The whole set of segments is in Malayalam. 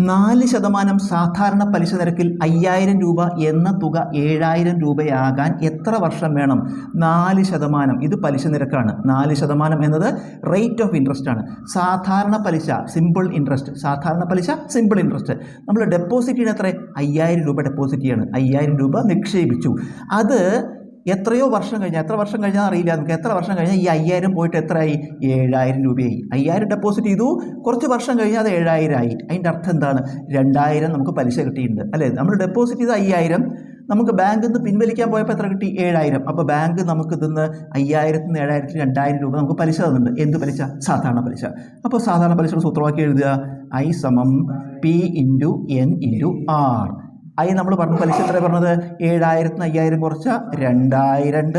നാല് ശതമാനം സാധാരണ പലിശ നിരക്കിൽ അയ്യായിരം രൂപ എന്ന തുക ഏഴായിരം രൂപയാകാൻ എത്ര വർഷം വേണം? നാല് ശതമാനം. ഇത് പലിശ നിരക്കാണ്. നാല് ശതമാനം എന്നത് റേറ്റ് ഓഫ് ഇൻട്രസ്റ്റ് ആണ്. സാധാരണ പലിശ സിമ്പിൾ ഇൻട്രസ്റ്റ് സാധാരണ പലിശ സിമ്പിൾ ഇൻട്രസ്റ്റ് നമ്മൾ ഡെപ്പോസിറ്റ് ചെയ്യുന്ന എത്ര അയ്യായിരം രൂപ ഡെപ്പോസിറ്റ് ചെയ്യാണ്. അയ്യായിരം രൂപ നിക്ഷേപിച്ചു. അത് എത്രയോ വർഷം കഴിഞ്ഞാൽ എത്ര വർഷം കഴിഞ്ഞാൽ അറിയില്ല നമുക്ക്. എത്ര വർഷം കഴിഞ്ഞാൽ ഈ അയ്യായിരം പോയിട്ട് എത്രയായി? ഏഴായിരം രൂപയായി. അയ്യായിരം ഡെപ്പോസിറ്റ് ചെയ്തു. കുറച്ച് വർഷം കഴിഞ്ഞാൽ അത് ഏഴായിരം ആയി. അതിന്റെ അർത്ഥം എന്താണ്? രണ്ടായിരം നമുക്ക് പലിശ കിട്ടിയിട്ടുണ്ട്. അല്ലേ? നമ്മൾ ഡെപ്പോസിറ്റ് ചെയ്ത അയ്യായിരം നമുക്ക് ബാങ്കിൽ നിന്ന് പിൻവലിക്കാൻ പോയപ്പോൾ എത്ര കിട്ടി? ഏഴായിരം. അപ്പോൾ ബാങ്ക് നമുക്ക് ഇതിന്ന് അയ്യായിരത്തിൽ നിന്ന് ഏഴായിരത്തിൽ രണ്ടായിരം രൂപ നമുക്ക് പലിശ തന്നിട്ടുണ്ട്. എന്ത് പലിശ? സാധാരണ പലിശ. അപ്പോൾ സാധാരണ പലിശയുടെ സൂത്രവാക്യം എഴുതുക. ഐ സമം P into N into R. I നമ്മൾ പറഞ്ഞു പലിശ എത്ര പറഞ്ഞത്? ഏഴായിരത്തിന് അയ്യായിരം കുറച്ച രണ്ടായിരം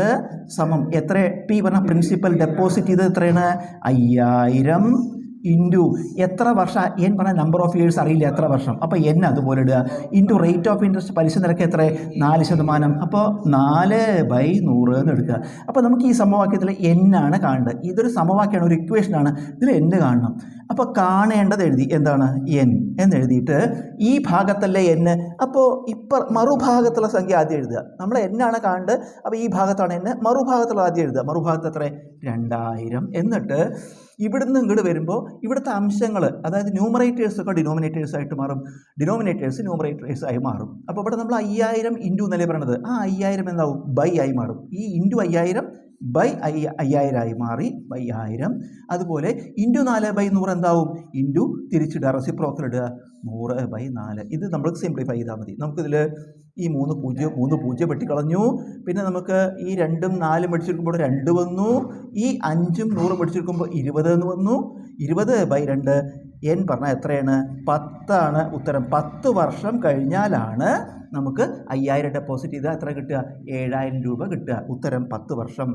സമം. എത്ര പി പറഞ്ഞ പ്രിൻസിപ്പൽ ഡെപ്പോസിറ്റ് ചെയ്ത് എത്രയാണ്? അയ്യായിരം ഇന്റു. എത്ര വർഷം? എൻ പറഞ്ഞ നമ്പർ ഓഫ് ഇയേഴ്സ് അറിയില്ല എത്ര വർഷം. അപ്പോൾ എൻ അതുപോലെ ഇടുക. ഇന്റു റേറ്റ് ഓഫ് ഇൻട്രസ്റ്റ് പലിശ നിരക്ക് എത്ര നാല് ശതമാനം. അപ്പോൾ നാല് ബൈ നൂറ് എന്ന് എടുക്കുക. അപ്പോൾ നമുക്ക് ഈ സമവാക്യത്തിൽ എൻ ആണ് കാണേണ്ടത്. ഇതൊരു സമവാക്യമാണ് ഒരു ഇക്വേഷനാണ് ഇതിൽ എൻ കാണണം. അപ്പോൾ കാണേണ്ടത് എഴുതി. എന്താണ്? എൻ എന്ന് എഴുതിയിട്ട് ഈ ഭാഗത്തല്ലേ എൻ അപ്പോൾ ഇപ്പം മറുഭാഗത്തുള്ള സംഖ്യ ആദ്യം എഴുതുക. നമ്മൾ എന്നാണ് കാണേണ്ടത്. അപ്പോൾ ഈ ഭാഗത്താണ് എൻ മറുഭാഗത്തുള്ള ആദ്യം എഴുതുക. മറുഭാഗത്ത് എത്ര രണ്ടായിരം. എന്നിട്ട് ഇവിടുന്ന് ഇങ്ങോട്ട് വരുമ്പോൾ ഇവിടുത്തെ അംശങ്ങൾ അതായത് ന്യൂമറേറ്റേഴ്സ് ഒക്കെ ഡിനോമിനേറ്റേഴ്സ് ആയിട്ട് മാറും. ഡിനോമിനേറ്റേഴ്സ് ന്യൂമറേറ്റേഴ്സ് ആയി മാറും. അപ്പോൾ ഇവിടെ നമ്മൾ അയ്യായിരം ഇന്റു എന്നല്ലേ പറയണത്? ആ അയ്യായിരം എന്താവും? ബൈ ആയി മാറും. ഈ ഇന്റു അയ്യായിരം ബൈ അയ്യ അയ്യായിരമായി മാറി ബൈ ആയിരം. അതുപോലെ ഇന്റു നാല് ബൈ നൂറ് എന്താവും? ഇന്റു തിരിച്ചിടുക റെസിപ്രോക്കൽ ഇടുക. നൂറ് ബൈ നാല്. ഇത് നമ്മൾ സിംപ്ലിഫൈ ചെയ്താൽ മതി. നമുക്കിതിൽ ഈ മൂന്ന് പൂജ്യം മൂന്ന് പൂജ്യം വെട്ടിക്കളഞ്ഞു. പിന്നെ നമുക്ക് ഈ രണ്ടും നാലും പഠിച്ചെടുക്കുമ്പോൾ രണ്ട് വന്നു. ഈ അഞ്ചും നൂറും പഠിച്ചെടുക്കുമ്പോൾ ഇരുപത് എന്ന് വന്നു. ഇരുപത് ബൈ രണ്ട് എൻ പറഞ്ഞാൽ എത്രയാണ്? പത്താണ് ഉത്തരം. പത്ത് വർഷം കഴിഞ്ഞാലാണ് നമുക്ക് അയ്യായിരം ഡെപ്പോസിറ്റ് ചെയ്താൽ എത്ര കിട്ടുക? ഏഴായിരം രൂപ കിട്ടുക. ഉത്തരം പത്ത് വർഷം.